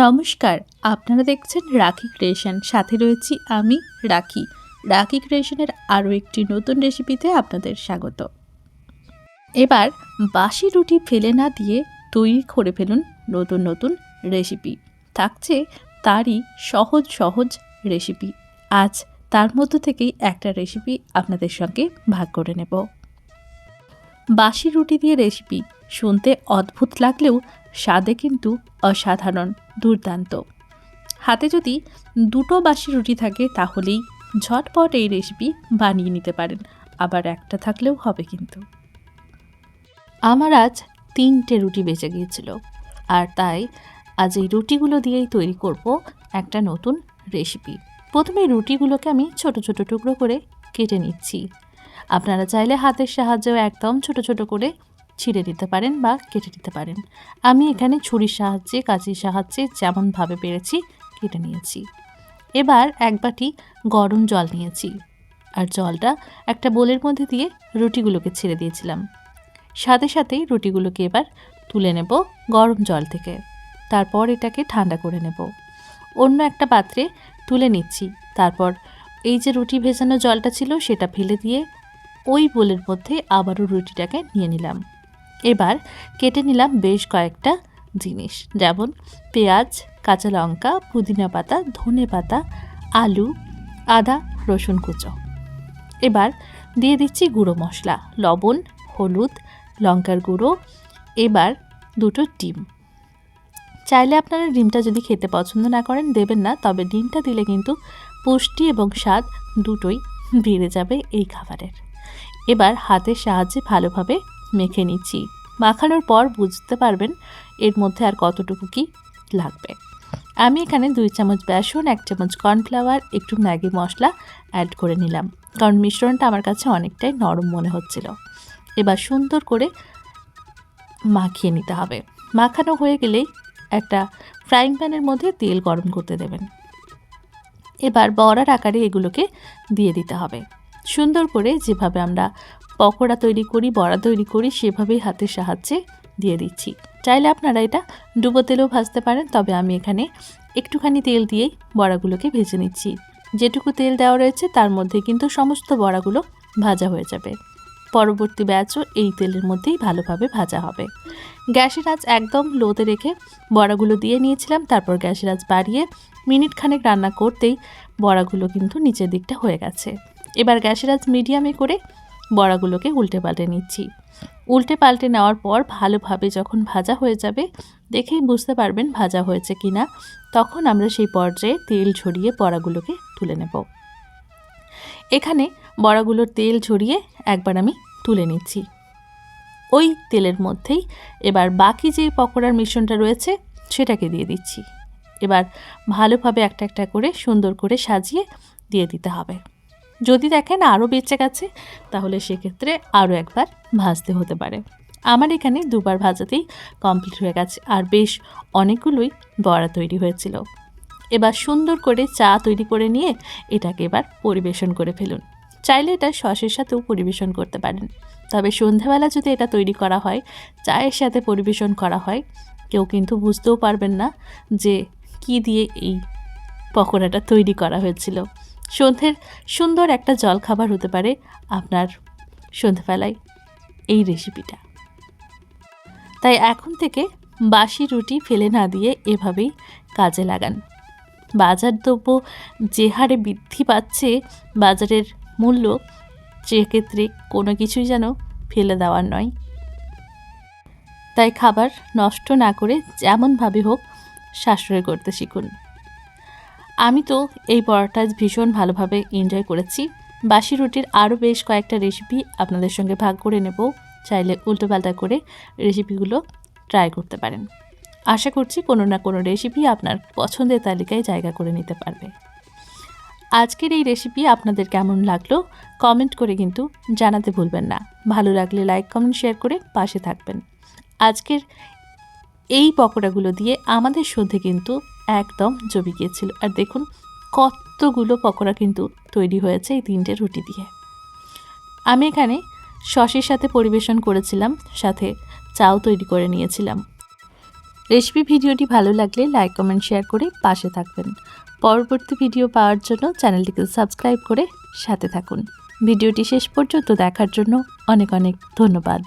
নমস্কার, আপনারা দেখছেন রাখি ক্রিয়েশন। সাথে রয়েছি আমি, রাখি। রাখি ক্রিয়েশনের আরও একটি নতুন রেসিপিতে আপনাদের স্বাগত। এবার বাসি রুটি ফেলে না দিয়ে তৈরি করে ফেলুন নতুন নতুন রেসিপি। থাকছে তারই সহজ সহজ রেসিপি। আজ তার মধ্য থেকেই একটা রেসিপি আপনাদের সঙ্গে ভাগ করে নেব। বাসি রুটি দিয়ে রেসিপি শুনতে অদ্ভুত লাগলেও স্বাদে কিন্তু অসাধারণ, দুর্দান্ত। হাতে যদি দুটো বাসি রুটি থাকে, তাহলেই ঝটপট এই রেসিপি বানিয়ে নিতে পারেন। আবার একটা থাকলেও হবে কিন্তু। আমার আজ তিনটে রুটি বেঁচে গিয়েছিল, আর তাই আজ এই রুটিগুলো দিয়েই তৈরি করব একটা নতুন রেসিপি প্রথমে রুটিগুলোকে আমি ছোট ছোট টুকরো করে কেটে নিচ্ছি। আপনারা চাইলে হাতের সাহায্যেও একদম ছোট ছোট করে ছিঁড়ে দিতে পারেন বা কেটে দিতে পারেন। আমি এখানে ছুরির সাহায্যে, কাঁচির সাহায্যে যেমনভাবে পেরেছি কেটে নিয়েছি। এবার এক বাটি গরম জল নিয়েছি আর জলটা একটা বোলের মধ্যে দিয়ে রুটিগুলোকে ছেড়ে দিয়েছিলাম। সাথে সাথেই রুটিগুলোকে এবার তুলে নেব গরম জল থেকে। তারপর এটাকে ঠান্ডা করে নেব। অন্য একটা পাত্রে তুলে নিচ্ছি। তারপর এই যে রুটি ভেজানো জলটা ছিল সেটা ফেলে দিয়ে ওই বোলের মধ্যে আবারও রুটিটাকে নিয়ে নিলাম। এবার কেটে নিলাম বেশ কয়েকটা জিনিস, যেমন পেঁয়াজ, কাঁচা লঙ্কা, পুদিনা পাতা, ধনে পাতা, আলু, আদা, রসুন কুচো। এবার দিয়ে দিচ্ছি গুঁড়ো মশলা, লবণ, হলুদ, লঙ্কার গুঁড়ো। এবার দুটো ডিম। চাইলে আপনারা ডিমটা যদি খেতে পছন্দ না করেন, দেবেন না, তবে ডিমটা দিলে কিন্তু পুষ্টি এবং স্বাদ দুটোই বেড়ে যাবে এই খাবারের। এবার হাতের সাহায্যে ভালোভাবে মেখে নিচ্ছি। মাখানোর পর বুঝতে পারবেন এর মধ্যে আর কতটুকু কি লাগবে। আমি এখানে দুই চামচ বেসন, এক চামচ কর্নফ্লাওয়ার, একটু ম্যাগি মশলা অ্যাড করে নিলাম। কারণ মিশ্রণটা আমার কাছে অনেকটাই নরম মনে হচ্ছিল। এবার সুন্দর করে মাখিয়ে নিতে হবে। মাখানো হয়ে গেলেই একটা ফ্রাইং প্যানের মধ্যে তেল গরম করতে দেবেন। এবার বড়ার আকারে এগুলোকে দিয়ে দিতে হবে। সুন্দর করে যেভাবে আমরা পকোড়া তৈরি করি, বড়া তৈরি করি, সেভাবেই হাতের সাহায্যে দিয়ে দিচ্ছি। চাইলে আপনারা এটা ডুবো তেলেও ভাজতে পারেন, তবে আমি এখানে একটুখানি তেল দিয়েই বড়াগুলোকে ভেজে নিচ্ছি। যেটুকু তেল দেওয়া রয়েছে, তার মধ্যে কিন্তু সমস্ত বড়াগুলো ভাজা হয়ে যাবে। পরবর্তী ব্যাচও এই তেলের মধ্যেই ভালোভাবে ভাজা হবে। গ্যাসের আঁচ একদম লোতে রেখে বড়াগুলো দিয়ে নিয়েছিলাম, তারপর গ্যাসের আঁচ বাড়িয়ে মিনিট খানেক রান্না করতেই বড়াগুলো কিন্তু নিচের দিকটা হয়ে গেছে। এবার গ্যাসের আঁচ মিডিয়ামে করে বড়াগুলোকে উল্টে পাল্টে নিচ্ছি। উল্টে পাল্টে নেওয়ার পর ভালোভাবে যখন ভাজা হয়ে যাবে, দেখেই বুঝতে পারবেন ভাজা হয়েছে কি না তখন আমরা সেই পর্যায়ে তেল ঝরিয়ে বড়াগুলোকে তুলে নেব। এখানে বড়াগুলোর তেল ঝরিয়ে একবার আমি তুলে নিচ্ছি। ওই তেলের মধ্যেই এবার বাকি যে পকোড়ার মিশ্রণটা রয়েছে, সেটাকে দিয়ে দিচ্ছি। এবার ভালোভাবে একটা একটা করে সুন্দর করে সাজিয়ে দিয়ে দিতে হবে। যদি দেখেন আরও বেঁচে গেছে, তাহলে সেক্ষেত্রে আরও একবার ভাজতে হতে পারে। আমার এখানে দুবার ভাজাতেই কমপ্লিট হয়ে গেছে, আর বেশ অনেকগুলোই বড়া তৈরি হয়েছিল। এবার সুন্দর করে চা তৈরি করে নিয়ে এটাকে এবার পরিবেশন করে ফেলুন। চাইলে এটা সসের সাথেও পরিবেশন করতে পারেন। তবে সন্ধ্যাবেলা যদি এটা তৈরি করা হয়, চায়ের সাথে পরিবেশন করা হয়, কেউ কিন্তু বুঝতেও পারবেন না যে কি দিয়ে এই পকোড়াটা তৈরি করা হয়েছিল। সন্ধ্যের সুন্দর একটা জলখাবার হতে পারে আপনার সন্ধ্যাবেলায় এই রেসিপিটা তাই এখন থেকে বাসি রুটি ফেলে না দিয়ে এভাবেই কাজে লাগান। বাজার দ্রব্য যে হারে বৃদ্ধি পাচ্ছে, বাজারের মূল্য সেক্ষেত্রে কোনো কিছুই যেন ফেলে দেওয়ার নয়। তাই খাবার নষ্ট না করে যেমনভাবে হোক সাশ্রয় করতে শিখুন। আমি তো এই পরোটা ভীষণ ভালোভাবে এনজয় করেছি। বাসি রুটির আরও বেশ কয়েকটা রেসিপি আপনাদের সঙ্গে ভাগ করে নেব। চাইলে উল্টোপাল্টা করে রেসিপিগুলো ট্রাই করতে পারেন। আশা করছি কোনো না কোনো রেসিপি আপনার পছন্দের তালিকায় জায়গা করে নিতে পারবে। আজকের এই রেসিপি আপনাদের কেমন লাগল কমেন্ট করে কিন্তু জানাতে ভুলবেন না। ভালো লাগলে লাইক, কমেন্ট শেয়ার করে পাশে থাকবেন। আজকের এই পকোড়াগুলো দিয়ে আমাদের সন্ধে কিন্তু একদম জমে গিয়েছিল। আর দেখুন, কতগুলো পকোড়া কিন্তু তৈরি হয়েছে এই তিনটে রুটি দিয়ে। আমি এখানে সসের সাথে পরিবেশন করেছিলাম, সাথে চাও তৈরি করে নিয়েছিলাম। রেসিপি ভিডিওটি ভালো লাগলে লাইক, কমেন্ট, শেয়ার করে পাশে থাকবেন। পরবর্তী ভিডিও পাওয়ার জন্য চ্যানেলটিকে সাবস্ক্রাইব করে সাথে থাকুন। ভিডিওটি শেষ পর্যন্ত দেখার জন্য অনেক অনেক ধন্যবাদ।